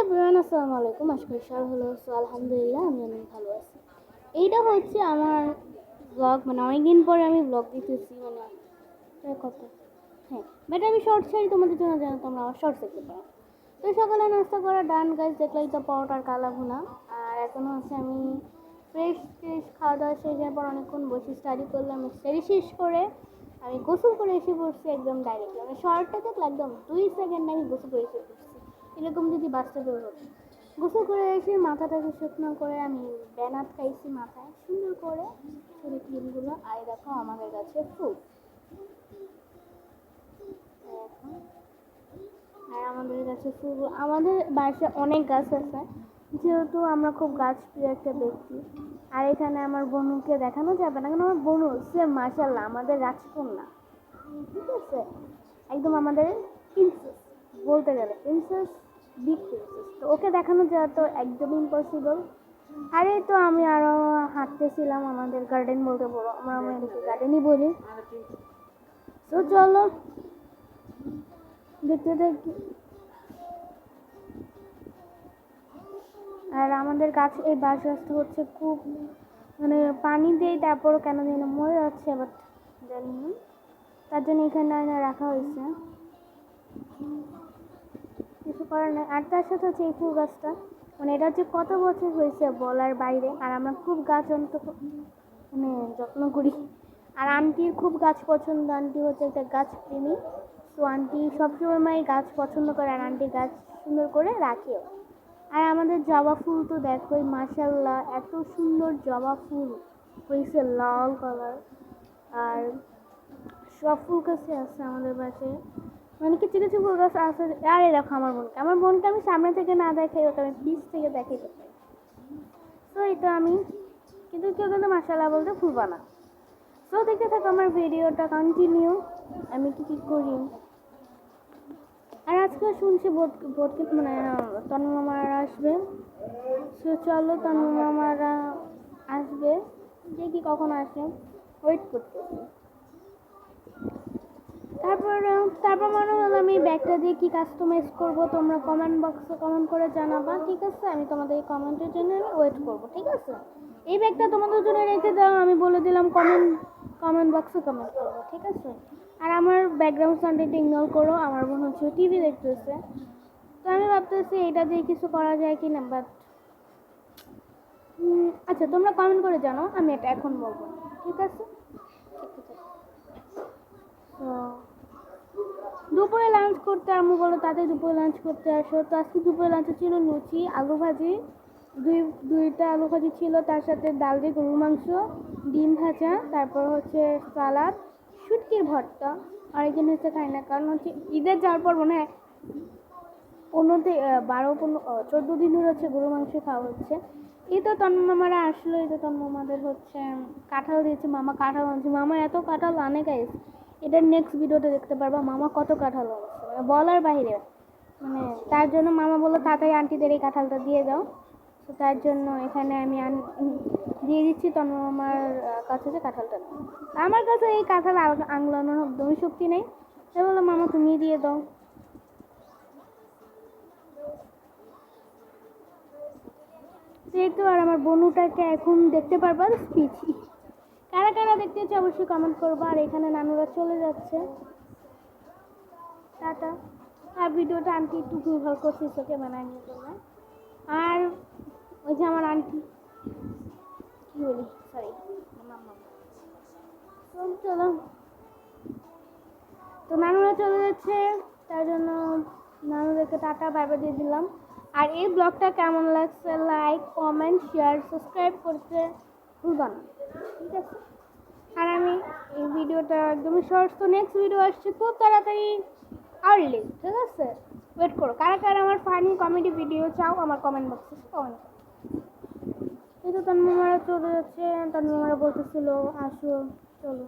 Everyone আসসালামু আলাইকুম। আশা করি সবাই ভালো আছো। আলহামদুলিল্লাহ আমি অনেক ভালো আছি। এইটা হচ্ছে আমার ব্লগ মানে অনেকদিন পরে আমি ব্লগ দিতেছি মানে কথা। হ্যাঁ বাট আমি শর্ট ছাড়ি, তোমাদের জন্য জানো তোমরা আমার শর্টস দেখতে পারো। তো সকালে নাস্তা করা ডান গাছ দেখলেই তো পরোটার কালা ভুনা আর এখনও হচ্ছে আমি ফ্রেশ ফ্রেশ খাওয়া দাওয়া শেষ হওয়ার পর অনেকক্ষণ বসে স্টাডি করলাম স্টাডি শেষ করে আমি গোসল করে এসে পড়ছি একদম ডাইরেক্ট মানে শর্টটা দেখলে একদম দুই সেকেন্ড আমি গোসল করে এসে পড়ছি। এরকম যদি বাচ্চা বাস্তবে হতো গোসল করে এসে মাথাটাকে শুকনো করে আমি ব্যানাত খাইছি মাথায়। সুন্দর করে ছুরি ক্রিমগুলো আয় দেখো আমাদের কাছে ফুল। আর আমাদের কাছে ফুল, আমাদের বাসায় অনেক গাছ আছে। যেহেতু আমরা খুব গাছ প্রিয় একটা ব্যক্তি, আর এখানে আমার বনুকে দেখানো যাবে না, কারণ আমার বনু সে মাসাল্লাহ আমাদের রাজকন্যা। ঠিক আছে? একদম আমাদের প্রিন্সেস বলতে গেলে প্রিন্সেস বিগ প্রিন্সেস তো ওকে দেখানো যাওয়া তো একদম ইম্পসিবল আর এই তো আমি আরও হাঁটতেছিলাম আমাদের গার্ডেন বলতে পারো আমরা আমরা গার্ডেনই বলি। তো চলো, দেখতে দেখি আর আমাদের গাছ এই বাঁশ গাছটা হচ্ছে খুব মানে পানি দেই তারপরও কেন যেন মরে যাচ্ছে বাট জানি না। তার জন্য এখানে রাখা হয়েছে। কিছু করার নেই। আর তার সাথে হচ্ছে এই ফুল গাছটা। মানে এটা হচ্ছে কত বছর হয়েছে বলার বাইরে। আর আমরা খুব গাছ অন্ত মানে যত্ন করি। আর আন্টির খুব গাছ পছন্দ। আন্টি হচ্ছে একটা গাছ প্রেমী। তো আন্টি সবসময় গাছ পছন্দ করে আর আন্টি গাছ সুন্দর করে রাখেও আর আমাদের জবা ফুল তো দেখোই মাসাল্লাহ এত সুন্দর জবা ফুল। হয়েছে লাল কালার আর সব ফুল গাছে আছে আমাদের বাসায় কিছু কিছু ফুল গাছ আছে। আরে দেখো আমার বোনকে। আমার বোনকে আমি সামনে থেকে না দেখাই, ওকে আমি পিস থেকে দেখাইতে পারি তো এই তো আমি কিন্তু কেউ কিন্তু মাসাল্লাহ বলতে ফুল বানা তো দেখতে থাকো আমার ভিডিওটা কন্টিনিউ আমি কি কি করি? আর আজকে শুনছি ভোট ভোট মানে তনু মামারা আসবে। সো চলো তনু মামারা আসবে। দেখি কখন আসে। ওয়েট করতেছি। তারপর তারপর মনে হলো আমি ব্যাগটা দিয়ে কি কাস্টমাইজ করব তোমরা কমেন্ট বক্সে কমেন্ট করে জানাবা ঠিক আছে? আমি তোমাদের এই কমেন্টের জন্য আমি ওয়েট করব ঠিক আছে? এই ব্যাগটা তোমাদের জন্য রেখে দাও আমি বলে দিলাম কমেন্ট কমেন্ট বক্সে কমেন্ট করব ঠিক আছে? আর আমার ব্যাকগ্রাউন্ড সাউন্ডটা ইগনোর করো আমার মনে হচ্ছে টিভি দেখতেছে। তো আমি ভাবতেছি এটা দিয়ে কিছু করা যায় কি না বাট আচ্ছা তোমরা কমেন্ট করে জানো আমি এটা এখন বলব না, ঠিক আছে। তো দুপুরে লাঞ্চ করতে, আম্মু বলো তাতে দুপুরে লাঞ্চ করতে আসো। তো আজকে দুপুরে লাঞ্চে ছিল লুচি, আলু ভাজি। দুই, দুইটা আলু ভাজি ছিল, তার সাথে ডাল দিয়ে গরুর মাংস, ডিম ভাজা, তারপর হচ্ছে সালাদ, শুটকির ভর্তা। আর একদিন হচ্ছে খাই না, কারণ হচ্ছে ঈদের যাওয়ার পর মনে হয় পনেরো থেকে বারো, পনেরো চোদ্দ দিন ধরে হচ্ছে গরু মাংস খাওয়া হচ্ছে। এই তো তন্ম মামারা আসলো, এই তো তন্ম মামাদের হচ্ছে কাঁঠাল দিয়েছে, মামা কাঁঠাল আনছে। মামা এত কাঁঠাল আনে গাইস এটার নেক্সট ভিডিওতে দেখতে পারবা মামা কত কাঁঠাল আনছে মানে বলার বাইরে। মানে তার জন্য মামা বলল তাড়াতাড়ি আন্টিদের এই কাঁঠালটা দিয়ে দাও। তো তার জন্য এখানে আমি দিয়ে দিচ্ছি তন্ম মামার আহ, কাছে যে কাঁঠালটা আমার কাছে এই কাঁঠাল আংলানোর একদমই শক্তি নেই। তাই বলল মামা তুমি দিয়ে দাও। যেহেতু আর আমার বনুটাকে এখন দেখতে পারবা স্পিচ কারা কারা দেখতে চাচ্ছে অবশ্যই কমেন্ট করব। আর এখানে নানুরা চলে যাচ্ছে। টাটা। আর ভিডিওটা আন্টি একটু ভুলভাল করছিস ওকে বানায় নিয়ে তোমরা আর ওই যে আমার আন্টি, কি বলি? সরি চলো। তো নানুরা চলে যাচ্ছে, তার জন্য নানুদেরকে টাটা বাইবে দিয়ে দিলাম। আর এই ব্লগটা কেমন লাগছে লাইক কমেন্ট শেয়ার সাবস্ক্রাইব করতে ভুলবা না। ঠিক আছে? আর আমি এই ভিডিওটা একদমই শর্ট তো নেক্সট ভিডিও আসছে খুব তাড়াতাড়ি আর্লি ঠিক আছে? ওয়েট করো, কারা কারা আমার ফানি কমেডি ভিডিও চাও আমার কমেন্ট বক্সে কমেন্ট এই তো তন্মমারা চলে যাচ্ছে তন্মমারা বলতেছিল, আসো, চলো।